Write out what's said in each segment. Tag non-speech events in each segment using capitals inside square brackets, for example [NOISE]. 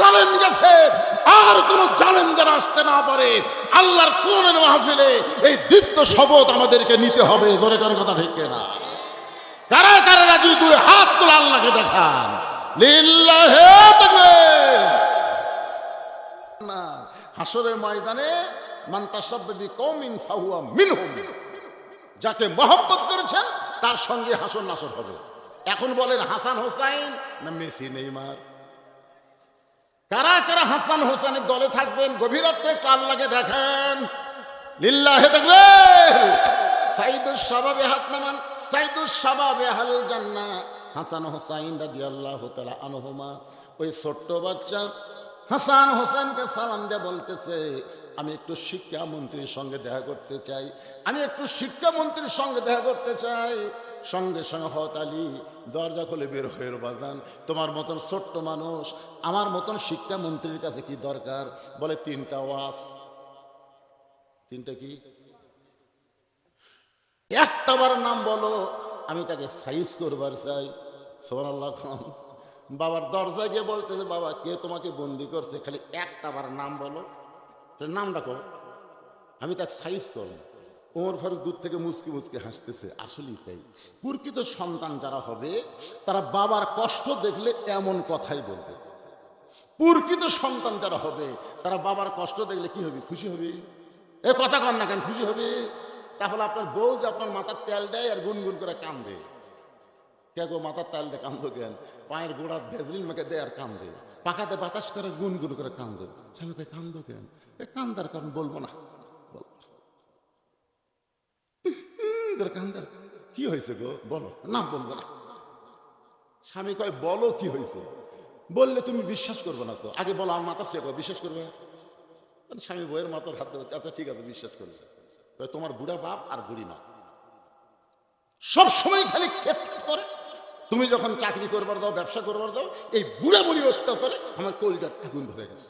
জালেম গেছে। আর কোন জালেম আসতে না পারে, আল্লাহর কোরআনের মাহফিলে এই দীপ্ত শপথ আমাদেরকে নিতে হবে। ধরে কোন কথা ঠিক না কারা কারা রাজি? দুই হাত তুলে আল্লাহকে দেখান। লিল্লাহে না হাসরের ময়দানে মান তাসাব্বাদি কওমিন ফাহুয়া মিনহুম। যাকে মহব্বত করেছেন তার সঙ্গে হাসর নাসর হবে। এখন বলেন হাসান হোসাইন না মেসি নেইমার? কারা কারা হাসান হোসেনের দলে থাকবেন? গভীরত্বে কাল লাগে দেখেন? লিল্লাহে দেখবেন সাইদুস সাবাবে হাত নামান সাইদুস সাবাবে হাল জান্না হাসান হোসাইন রাদিয়াল্লাহু তাআলা আনহুমা, ওই ছোট্ট বাচ্চা হাসান হোসেনকে সালাম দিয়ে বলতেছে, আমি একটু শিক্ষামন্ত্রীর সঙ্গে দেখা করতে চাই। আমি একটু শিক্ষামন্ত্রীর সঙ্গে দেখা করতে চাই। সঙ্গে সঙ্গে হত আলী দরজা খুলে বের হয়ে বাজান তোমার মতন ছোট্ট মানুষ, আমার মতন শিক্ষামন্ত্রীর কাছে কি দরকার? বলে, তিনটা ওয়াজ। তিনটা কি? একটাবার নাম বলো, আমি তাকে সাইজ করবার চাই। সোনাল্লাহ খান বাবার দরজা গিয়ে বলতেছে, বাবা, কে তোমাকে বন্দি করছে? খালি একটাবার নাম বলো। তাহলে নাম ডাকো আমি তাকে সাইজ করব। ওমর ফারুক দূর থেকে মুচকি মুচকি হাসতেছে, আসলেই তাই। প্রকৃত সন্তান যারা হবে, তারা বাবার কষ্ট দেখলে এমন কথাই বলবে। প্রকৃত সন্তান যারা হবে, তারা বাবার কষ্ট দেখলে কি হবে? খুশি হবে? এ কথা কন না কেন, খুশি হবে? তাহলে আপনার বউ যে আপনার মাথার তেল দেয় আর গুনগুন করে কান্দে। কে গো মাথার তেল দিয়ে কান্দো কেন? পায়ের গোড়া ভেজলিন মেখে দেয় আর কান্দে। পাকাতে বাতাস করে গুনগুন করে কান্দে। স্বামীকে কান্দো কেন? এ কান্দার কারণ বলব না বলব না। করে কান্দার কি হয়েছে গো? বলো। না বলব। স্বামী কয়, বলো কি হয়েছে? বললে তুমি বিশ্বাস করবে না তো। আগে বলো, আমার মাথা সে বিশ্বাস করবে? স্বামী বইয়ের মাথার হাত ধরে আচ্ছা ঠিক আছে, বিশ্বাস করবে তোমার বুড়া বাপ আর বুড়ি মা। সব সময় খালি খেত করে। তুমি যখন চাকরি করবার দাও, ব্যবসা করবার দাও, এই বুড়া বুড়ি অত্যাচারে আমার কলিজার আগুন ধরে গেছে।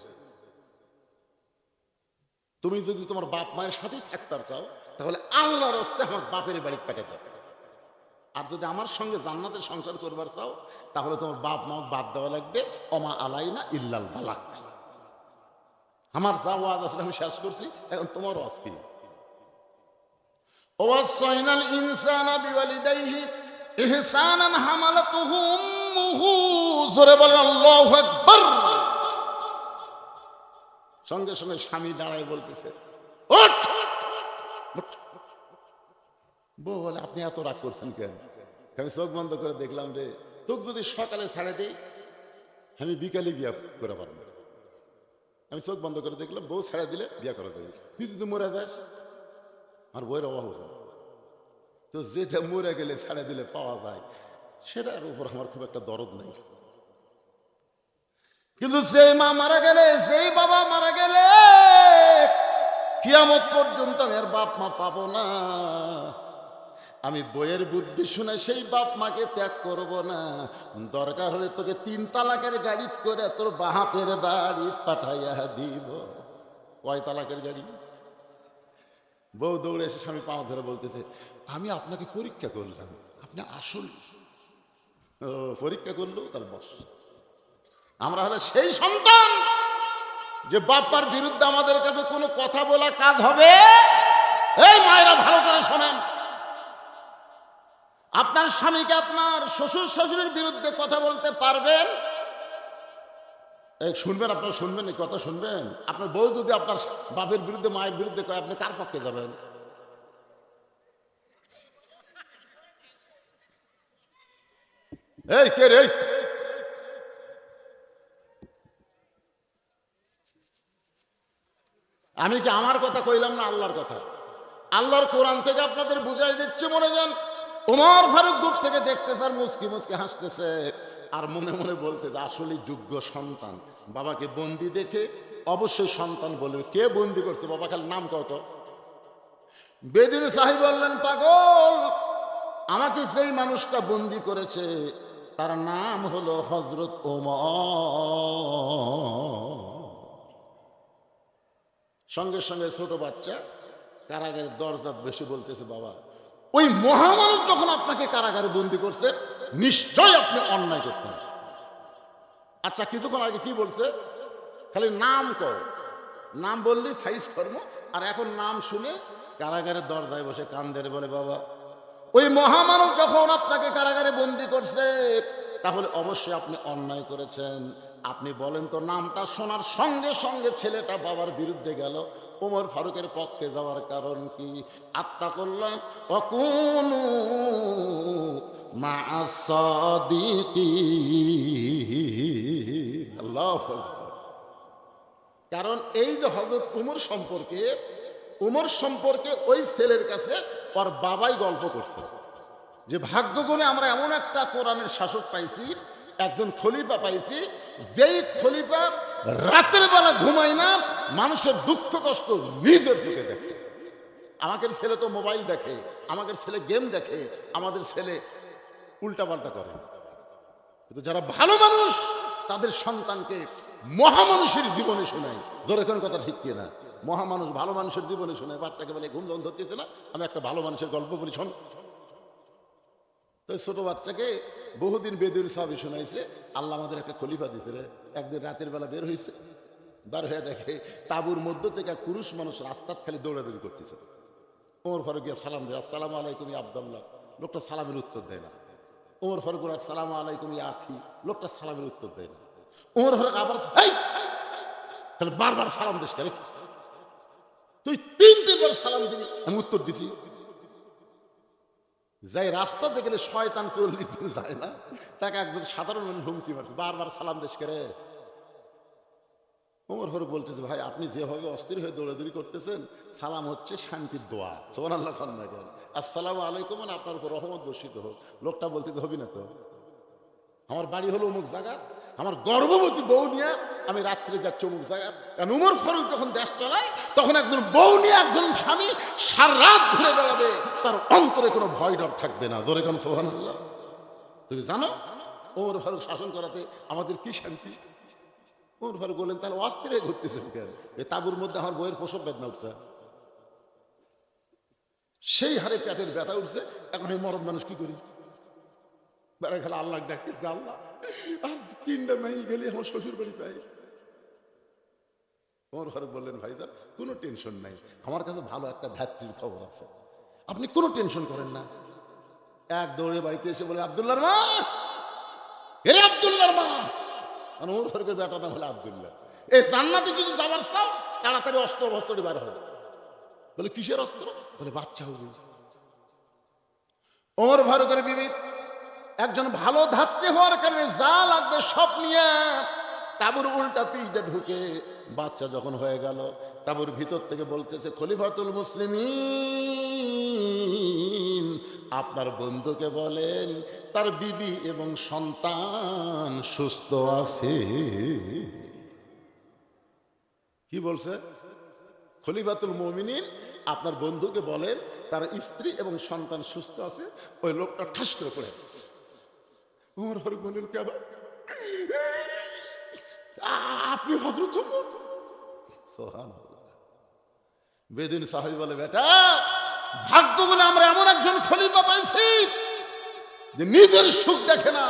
তুমি যদি তোমার বাপ মায়ের সাথেই থাকতে চাও, তাহলে আল্লাহ রস্তে আমার বাপের বাড়ি পাঠিয়ে দেবে। আর যদি আমার সঙ্গে জান্নাতের সংসার করবার চাও, তাহলে তোমার বাপ মা বাদ দেওয়া লাগবে অমা আলাই না ইল্লাল বালাক আমার যা ওয়াজ আসলে আমি শেষ করছি, এখন তোমার ওয়াজ কি? ওয়াসাইনাল ইনসানা বিওয়ালিদাইহি ইহসানান হামালাতুহু উম্মুহু। জোরে বলেন, আল্লাহু আকবার। সঙ্গে সঙ্গে স্বামী দাঁড়ায় বলতেছে বউ বলে, আপনি এত রাগ করছেন কেন? আমি চোখ বন্ধ করে দেখলাম রে তোকে যদি সকালে ছাড়ে দেই, আমি বিকালে বিয়া করে পারব। আমি চোখ বন্ধ করে দেখলাম, বউ ছাড়া দিলে বিয়া করে দেবে। তুই যদি মরে যাস আর বইয়ের অভাব তো যেটা মরে গেলে ছাড়া দিলে পাওয়া যায়, সেটার উপর আমার খুব একটা দরদ নেই। কিন্তু সেই মা মারা গেলে সেই বাবা মারা গেলে, কিয়ামত পর্যন্ত আর বাপ মা পাবো না। আমি বইয়ের বুদ্ধি শুনে সেই বাপ মাকে ত্যাগ করব না। দরকার হলে তোকে তিন তালাকের গাড়ি করে তোর বাহাপের বাড়ি পাঠাইয়া দিব। কয় তালাকের গাড়ি? বউ দৌড়ে এসে স্বামী পাওয়া ধরে বলতেছে, আমি আপনাকে পরীক্ষা করলাম। আপনি আসল পরীক্ষা করল, তার বস। আমরা হলে সেই সন্তান যে বাপার বিরুদ্ধে আমাদের কাছে কোনো কথা বলা কাজ হবে? এই মায়েরা ভালো করে শোনেন। আপনার স্বামীকে আপনার শ্বশুর শাশুড়ির বিরুদ্ধে কথা বলতে পারবেন? এই, শুনবেন আপনার, শুনবেন, এই কথা শুনবেন। আপনার বউ যদি আপনার বাপের বিরুদ্ধে, মায়ের বিরুদ্ধে কয়, আপনি কার পক্ষে যাবেন? এই, কে রে এই? আমি কি আমার কথা কইলাম না আল্লাহর কথা? আল্লাহর কোরআন থেকে আপনাদের বুঝাই দিচ্ছে, মনে যান। উমর ফারুক দূর থেকে দেখতেছে আর মুসকি মুসকি হাসতেছে। আর মনে মনে বলতেছে, আসলে যোগ্য সন্তান। বাবাকে বন্দি দেখে অবশ্যই সন্তান বলবে। কে বন্দি করছে? বাবা, খালি নাম কত বেদিন সাহেব বললেন, পাগল, আমাকে সেই মানুষটা বন্দি করেছে, তার নাম হলো হজরত ওমর সঙ্গে সঙ্গে ছোট বাচ্চা কারাগারের দরজা বেশি বলতেছে, বাবা, ওই মহামানব যখন আপনাকে কারাগারে বন্দি করছে নিশ্চয় আপনি অন্যায় করছেন। আচ্ছা কিছুক্ষণ আগে কি বলছে? খালি নাম কর নাম বললি সাইজ ধর্ম, আর এখন নাম শুনে কারাগারের দরজায় বসে কান্দের বলে, বাবা, ওই মহামানব যখন আপনাকে কারাগারে বন্দি করছে, তাহলে অবশ্যই আপনি অন্যায় করেছেন। আপনি বলেন তো নামটা শোনার সঙ্গে সঙ্গে ছেলেটা বাবার বিরুদ্ধে গেল। ওমর ফারুকের পক্ষে যাওয়ার কারণ কি? আত্মা করলাম অকুন মা কারণ এই যে হজরত উমর সম্পর্কে উমর সম্পর্কে ওই ছেলের কাছে ওর বাবাই গল্প করছে। যে ভাগ্য গুণে আমরা এমন একটা কোরআনের শাসক পাইছি একজন খলিফা পাইছি, যেই খলিফা রাতের বেলা ঘুমায় না, মানুষের দুঃখ কষ্ট নিজের চোখে দেখে। আমাদের ছেলে তো মোবাইল দেখে, আমাদের ছেলে গেম দেখে, আমাদের ছেলে উল্টাপাল্টা করে। কিন্তু যারা ভালো মানুষ, তাদের সন্তানকে মহামানুষের জীবনে শোনায়। ধরে কোন কথা ঠিক কি না মহামানুষ ভালো মানুষের জীবনে শোনায়, বাচ্চাকে বলে ঘুম যখন ধরতেছে না, আমি একটা ভালো মানুষের গল্প বলি, শোন। তো ছোট বাচ্চাকে বহুদিন বেদুল সাহাবি শোনাইছে, আল্লাহ আমাদের একটা খলিফা রে। একদিন রাতের বেলা বের হয়েছে বার হয়ে দেখে তাবুর মধ্য থেকে পুরুষ মানুষ রাস্তার খালি দৌড়াদৌড়ি করতেছে। ওমর ফারুক গিয়া সালাম দেয়, আসসালাম আলাইকুম আবদুল্লাহ। লোকটা সালামের উত্তর দেয় না। ওমর ফারুক আসসালাম আলাইকুম আখি। লোকটা সালামের উত্তর দেয় না। ওমর ফারুক আবার তাহলে বারবার সালাম দেশ তুই তিন তিনবার সালাম দিবি, আমি উত্তর দিছি। যাই রাস্তা দেখলে শয়তান চল্লিশ দিন যায় না, তাকে একজন সাধারণ মানুষ হুমকি মারছে, বারবার সালাম দেশ করে। ওমর হর বলছে যে ভাই, আপনি যেভাবে অস্থির হয়ে দৌড়াদৌড়ি করতেছেন, সালাম হচ্ছে শান্তির দোয়া। সোমান আল্লাহ খান না কেন? আসসালামু আলাইকুম মানে আপনার উপর রহমত বর্ষিত হোক। লোকটা বলতে হবি না তো? আমার বাড়ি হলো অমুক জায়গা। আমার গর্ভবতী বউ নিয়ে আমি রাত্রে যাচ্ছি অমুক জায়গা কারণ উমর ফারুক যখন দেশ চালায়, তখন একজন বউ নিয়ে একজন স্বামী সার রাত ঘুরে বেড়াবে। তার অন্তরে কোনো ভয় ডর থাকবে না। ধরে কেন সোহান তুমি জানো ওমর ফারুক শাসন করাতে আমাদের কি শান্তি? ওমর ফারুক বললেন, তাহলে অস্থির হয়ে ঘুরতেছেন কেন? এই তাবুর মধ্যে আমার বইয়ের প্রসব বেদনা উঠছে। সেই হারে পেটের ব্যথা উঠছে। এখন এই মরদ মানুষ কি করি? বেড়া খেলা আল্লাহ ডাকতে আল্লাহ আর তিনটা মেয়ে গেলে আমার শ্বশুর বাড়ি পাই ওমর ফারুক বললেন ভাইজান কোনো টেনশন নাই। আমার কাছে ভালো একটা ধাত্রীর খবর আছে। আপনি কোনো টেনশন করেন না। এক দৌড়ে বাড়িতে এসে বলে আবদুল্লার মা! এরে আবদুল্লার মা! আর ওমর ফারুকের বেটা নাম হলো আবদুল্লাহ, এই জান্নাতে যদি যাবার চাও, তাড়াতাড়ি অস্ত্র বস্ত্র বার হবে। বলে, কিসের অস্ত্র? বলে, বাচ্চা হবে ওমর ফারুকের বিবি একজন ভালো ধাত্রী হওয়ার কারণে যা লাগবে সব নিয়ে তাবুর উল্টা পিঠে ঢুকে বাচ্চা যখন হয়ে গেল, তাবুর ভিতর থেকে বলতেছে, খলিফাতুল মুসলিমিন আপনার বন্ধুকে বলেন, তার বিবি এবং সন্তান সুস্থ আছে। কি বলছে? খলিফাতুল মমিনিন আপনার বন্ধুকে বলেন, তার স্ত্রী এবং সন্তান সুস্থ আছে। ওই লোকটা ঠাস করে পড়ে বললেন কেন আপনি হজরত বেদিন সাহাবি বলে, বেটা, ভাগ্য বলে আমরা এমন একজন খলিফা পাইছি যে নিজের সুখ দেখে না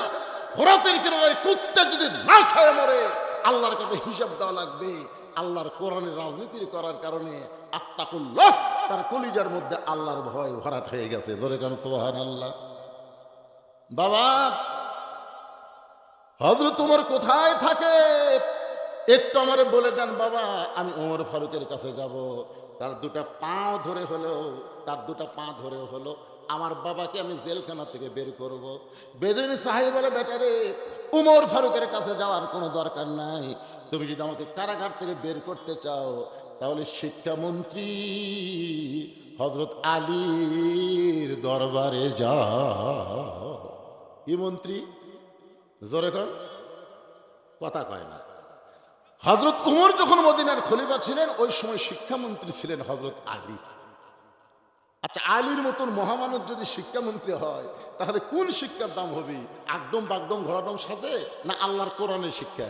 হরাতের কিনারায় কুত্তা যদি না খায় মরে, আল্লাহর কাছে হিসাব দেওয়া লাগবে। আল্লাহর কোরআনের রাজনীতির করার কারণে আত্মাকুল্লাহ তার কলিজার মধ্যে আল্লাহর ভয় ভরাট হয়ে গেছে। ধরে কেন সোহান আল্লাহ বাবা হজরত তোমার কোথায় থাকে? একটু আমারে বলে দেন, বাবা, আমি ওমর ফারুকের কাছে যাব। তার দুটা পা ধরে হলো, তার দুটা পা ধরে হলো। আমার বাবাকে আমি জেলখানা থেকে বের করব। বেদিন সাহেব বলে বেটারে উমর ফারুকের কাছে যাওয়ার কোনো দরকার নাই। তুমি যদি আমাকে কারাগার থেকে বের করতে চাও, তাহলে শিক্ষামন্ত্রী হজরত আলীর দরবারে যাও। কি মন্ত্রী? জোরে কর। কথা কয় না। হজরত উমর যখন মদিনার খলিফা ছিলেন, ওই সময় শিক্ষামন্ত্রী ছিলেন হজরত আলী। আচ্ছা আলীর মতন মহামানব যদি শিক্ষামন্ত্রী হয়, তাহলে কোন শিক্ষার দাম হবে? একদম বাগদম ঘোরাদম সাথে না আল্লাহর কোরআনের শিক্ষা?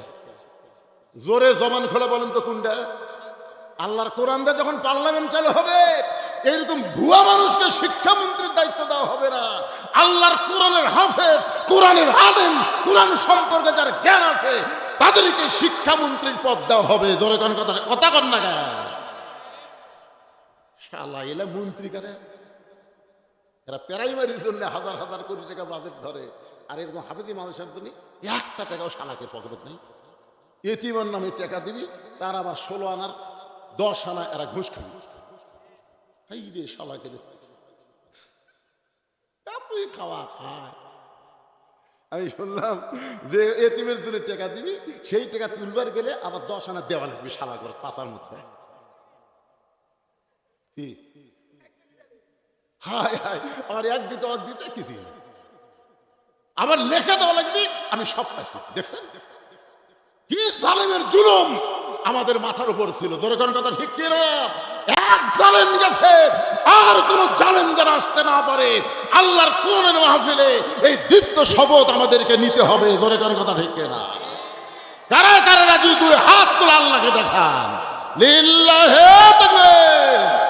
জোরে জবান খোলা বলেন তো কোনটা? আল্লাহর কোরআন যখন পার্লামেন্ট চালু হবে এইরকম ভুয়া মানুষকে শিক্ষামন্ত্রীর দায়িত্ব দেওয়া হবে না আল্লাহর কোরআনের হাফেজ, কোরআনের আলেম, কোরআন সম্পর্কে যার জ্ঞান আছে, তাদেরকে শিক্ষামন্ত্রীর পদ দেওয়া হবে। জোরে কোন কথা কথা কন না? শালা মন্ত্রী করে? এরা প্রাইমারির জন্য হাজার হাজার কোটি টাকা বাজেট ধরে। আর এরকম হাফিজি মানুষের জন্য একটা টাকাও শালাকে পকেট নেই। এটিএমের নামে টাকা দিবি, তার আবার ষোলো আনার দশ আনা এরা ঘুষ খাবি। এই রে শালাকে খাওয়া খায়। আমি শুনলাম যে জন্য টাকা দিবি, সেই টাকা তুলবার গেলে আবার দশ আনা দেওয়া লাগবে শালা করে পাতার মধ্যে। আমার আমার লেখা দেওয়া লাগবে, আমি সব পাইছি দেখছেন? কি জালেমের জুলুম! আমাদের মাথার উপর ছিল। ধরে কোন কথা ঠিক কিনা এক জালেম গেছে, আর কোন জালেম যেন আসতে না পারে। আল্লাহর কোরআনের মাহফিলে এই দীপ্ত শপথ আমাদেরকে নিতে হবে ধরে কোন কথা ঠিক কিনা কারা কারা রাজি? দুই হাত তোলা আল্লাহকে দেখান। লিল্লাহে তাকবীর।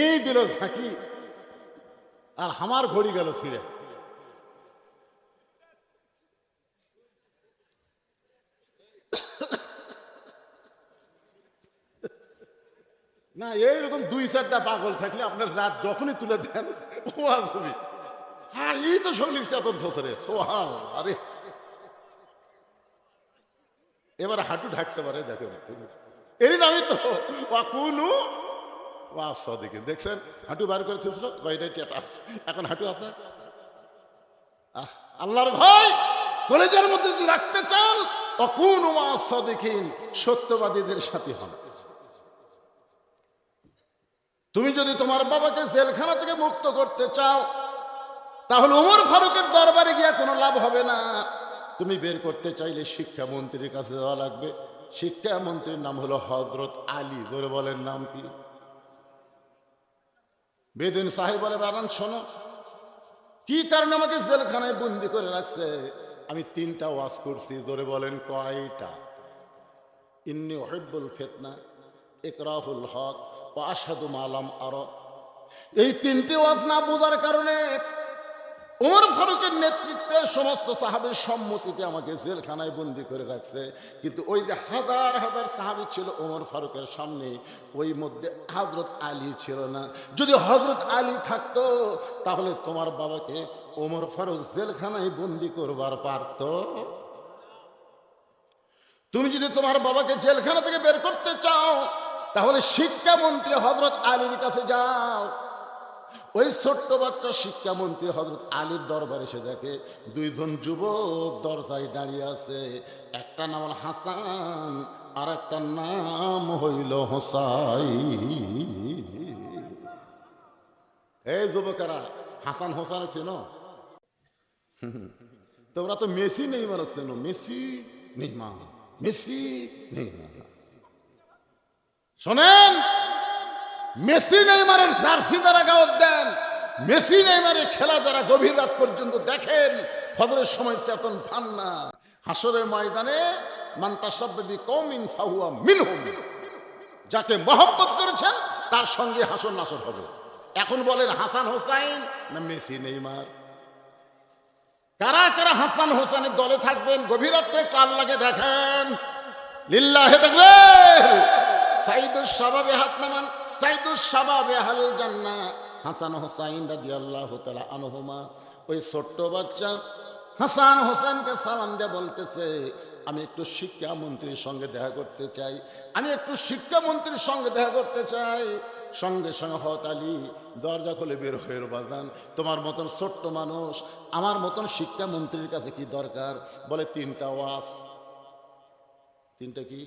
এই দিল ঝাঁকি। আর আমার ঘড়ি গেল ছিঁড়ে। না, এইরকম দুই চারটা পাগল থাকলে আপনার রাত যখনই তুলে দেন হ্যাঁ এই তো শৈলিক চেতন ধরে সোহাল আরে। এবার হাঁটু ঢাকছে পারে দেখো এরই নামই তো ওয়াকুনু ওয়াসদিকে দেখছেন? হাঁটু বার করে থুছিল কয়টাই টেটা আছে এখন হাঁটু আছে? আল্লাহর ভাই কলেজের মধ্যে যদি রাখতে চান, অকুন ওয়াসদিকিন সত্যবাদীদের সাথে হন তুমি যদি তোমার বাবাকে জেলখানা থেকে মুক্ত করতে চাও তাহলে উমর ফারুকের দরবারে গিয়া কোনো লাভ হবে না তুমি বের করতে চাইলে শিক্ষামন্ত্রীর কাছে যাওয়া লাগবে শিক্ষামন্ত্রীর নাম হলো হজরত আলী ধরে বলেন নাম কি বেদিন সাহেব বলে বারান শোনো, কি কারণে আমাকে জেলখানায় বন্দি করে রাখছে? আমি তিনটা ওয়াজ করছি, জোরে বলেন, কয়টা? ইন্নি ওহেব্বুল ফেতনা একরাহুল হক ও আসাদু মালাম আর। এই তিনটি ওয়াজ না বোঝার কারণে ওমর ফারুকের নেতৃত্বে সমস্ত সাহাবের সম্মতিতে আমাকে জেলখানায় বন্দি করে রাখছে। কিন্তু ওই যে হাজার হাজার সাহাবি ছিল ওমর ফারুকের সামনে, ওই মধ্যে হজরত আলী ছিল না। যদি হজরত আলী থাকতো, তাহলে তোমার বাবাকে ওমর ফারুক জেলখানায় বন্দি করবার পারত। তুমি যদি তোমার বাবাকে জেলখানা থেকে বের করতে চাও, তাহলে শিক্ষামন্ত্রী হজরত আলীর কাছে যাও। ওই ছোট্ট বাচ্চা শিক্ষামন্ত্রী হজরত আলীর দরবারে এসে দেখে, দুইজন যুবক দরজায় দাঁড়িয়ে আছে। একটা নাম হাসান, আর একটা নাম হইল হোসাই এই যুবকেরা, হাসান হোসান চেনো [LAUGHS] তোমরা তো মেসি নেই মারক চেনো। Messi Neymar. Messi Neymar. শোনেন! মেসি নেইমারের জার্সি দ্বারা গাওয়ার দেন, মেসি নেইমারের খেলা যারা গভীর রাত পর্যন্ত দেখেন, ফজরের সময় চেতন পান না। হাসরের ময়দানে মান্তাসাব্দি কমিন ফাহুয়া মিনহুম। যাকে মহব্বত করেছেন, তার সঙ্গে হাসর নাসর হবে। এখন বলেন হাসান হোসাইন না মেসি নেইমার? কারা কারা হাসান হোসেনের দলে থাকবেন? গভীর রাত্রে কাল লাগে দেখেন? লিল্লাহে দেখবেন সাইদুস সাবাবে হাত নামান। হাসান হোসাইন ওই ছোট্ট বাচ্চা হাসান বলতেছে, আমি একটু শিক্ষামন্ত্রীর সঙ্গে দেখা করতে চাই, আমি একটু শিক্ষামন্ত্রীর সঙ্গে দেখা করতে চাই। সঙ্গে সঙ্গে হত আলী দরজা খুলে বের হয়ে বাজান, তোমার মতন ছোট্ট মানুষ, আমার মতন শিক্ষামন্ত্রীর কাছে কি দরকার? বলে, তিনটা ওয়াজ। তিনটা কি?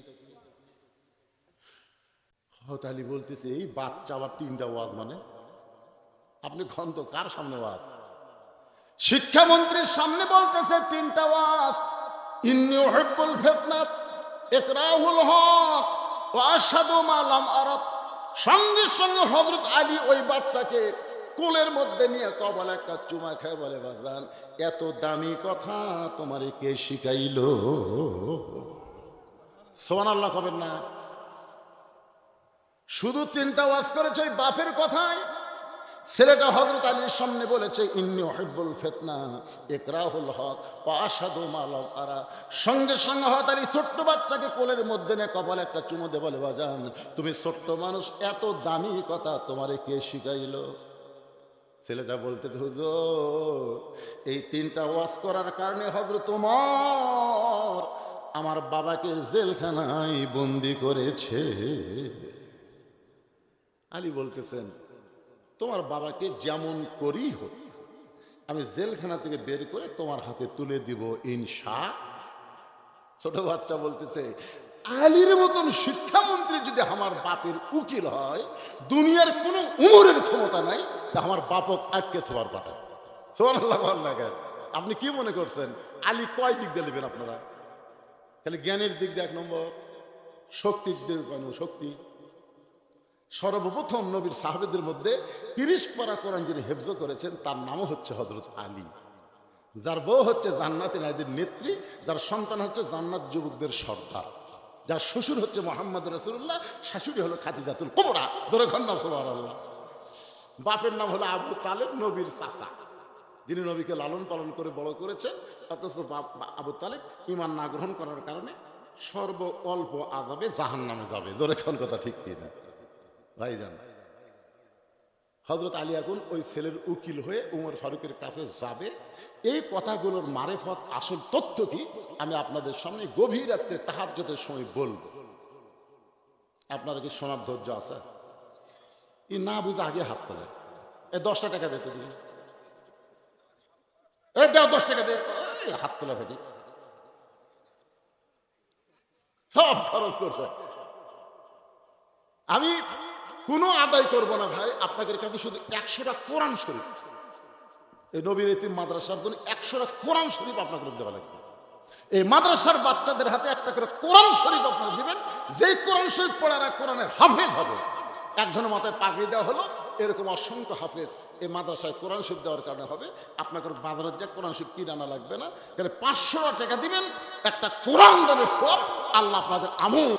হত আলী বলতেছে, এই বাচ্চা আবার তিনটা ওয়াজ মানে। আপনি খন্ত কার সামনে ওয়াজ? শিক্ষামন্ত্রীর সামনে বলতেছে, তিনটা ওয়াজ। ইন্নি উহিব্বুল ফিতনাত ইকরাহুল হক, ওয়া আশহাদু মা লাম আরাব। সঙ্গে সঙ্গে হযরত আলী ওই বাচ্চাকে কোলের মধ্যে নিয়ে কবল একটা চুমা খায় বলে, বাজান, এত দামি কথা তোমারে কে শিখাইল? সোমান কবেন না। শুধু তিনটা ওয়াজ করেছে ওই বাপের কথায় ছেলেটা হজরত আলীর সামনে বলেছে, ইন্নি হব্বুল ফেতনা একরাহুল হক পাশাদু মালক আরা। সঙ্গে সঙ্গে হত আলী ছোট্ট বাচ্চাকে কোলের মধ্যে নিয়ে কপালে একটা চুমো দে বলে, বাজান, তুমি ছোট্ট মানুষ, এত দামি কথা তোমারে কে শিখাইলো? ছেলেটা বলতে, হুজুর, এই তিনটা ওয়াজ করার কারণে হজরত তোমার, আমার বাবাকে জেলখানায় বন্দি করেছে। আলী বলতেছেন, তোমার বাবাকে যেমন করি হোক, আমি জেলখানা থেকে বের করে তোমার হাতে তুলে দিব ইনশা। ছোট বাচ্চা বলতেছে, আলীর মতন শিক্ষামন্ত্রী যদি আমার বাপের উকিল হয়, দুনিয়ার কোনো উমরের ক্ষমতা নাই, তা আমার বাপক আটকে থোয়ার সোয়াল্লাহ আপনি কি মনে করছেন? আলী কয় দিক দিয়ে নেবেন আপনারা? তাহলে জ্ঞানের দিক দিয়ে এক নম্বর, শক্তির দিক শক্তি? সর্বপ্রথম নবীর সাহাবেদের মধ্যে তিরিশ পারা কোরআন যিনি হেফজ করেছেন, তার নামও হচ্ছে হজরত আলী। যার বউ হচ্ছে জান্নাতি নারীদের নেত্রী, যার সন্তান হচ্ছে জান্নাত যুবকদের সর্দার। যার শ্বশুর হচ্ছে মোহাম্মদ রসুল্লাহ শাশুড়ি হলো খাদিজাতুল কোবরা। ধরে খন্না আল্লাহ বাপের নাম হলো আবু তালেব নবীর চাষা যিনি নবীকে লালন পালন করে বড় করেছে অথচ বাপ আবু তালেব ইমান না গ্রহণ করার কারণে সর্ব অল্প আদাবে জাহান নামে যাবে। ধরে খান কথা ঠিক কিনা। ভাইজান। হজরত আলী এখন ওই ছেলের উকিল হয়ে উমর ফারুকের কাছে যাবে। এই কথাগুলোর মারেফত, আসল তথ্য কি? আমি আপনাদের সামনে গভীর রাত্রে তাহাজ্যতের সময় বলব। আপনারা কি শোনার ধৈর্য আছে? ই না বুঝে আগে হাত তোলে এ দশটা টাকা দিতে দিবি এ দেও দশ টাকা দে। হাত তোলা ফেটি। সব খরচ করছে। আমি কোনো আদায় করব না ভাই, আপনাদের কাছে শুধু একশোটা কোরআন শরীফ। এই নবীর এতিম মাদ্রাসার জন্য একশোটা কোরআন শরীফ আপনাকে দেওয়া লাগবে। এই মাদ্রাসার বাচ্চাদের হাতে একটা করে কোরআন শরীফ আপনারা দিবেন, যেই কোরআন শরীফ পড়ারা কোরআনের হাফেজ হবে। একজনের মাথায় পাগড়ি দেওয়া হলো, এরকম অসংখ্য হাফেজ এই মাদ্রাসায় কোরআন শরীফ দেওয়ার কারণে হবে। আপনাকে বাজারের যে কোরআন শরীফ কিনে আনা লাগবে না, তাহলে পাঁচশো টাকা দিবেন, একটা কোরআন দানের সব আল্লাহ আপনাদের আমল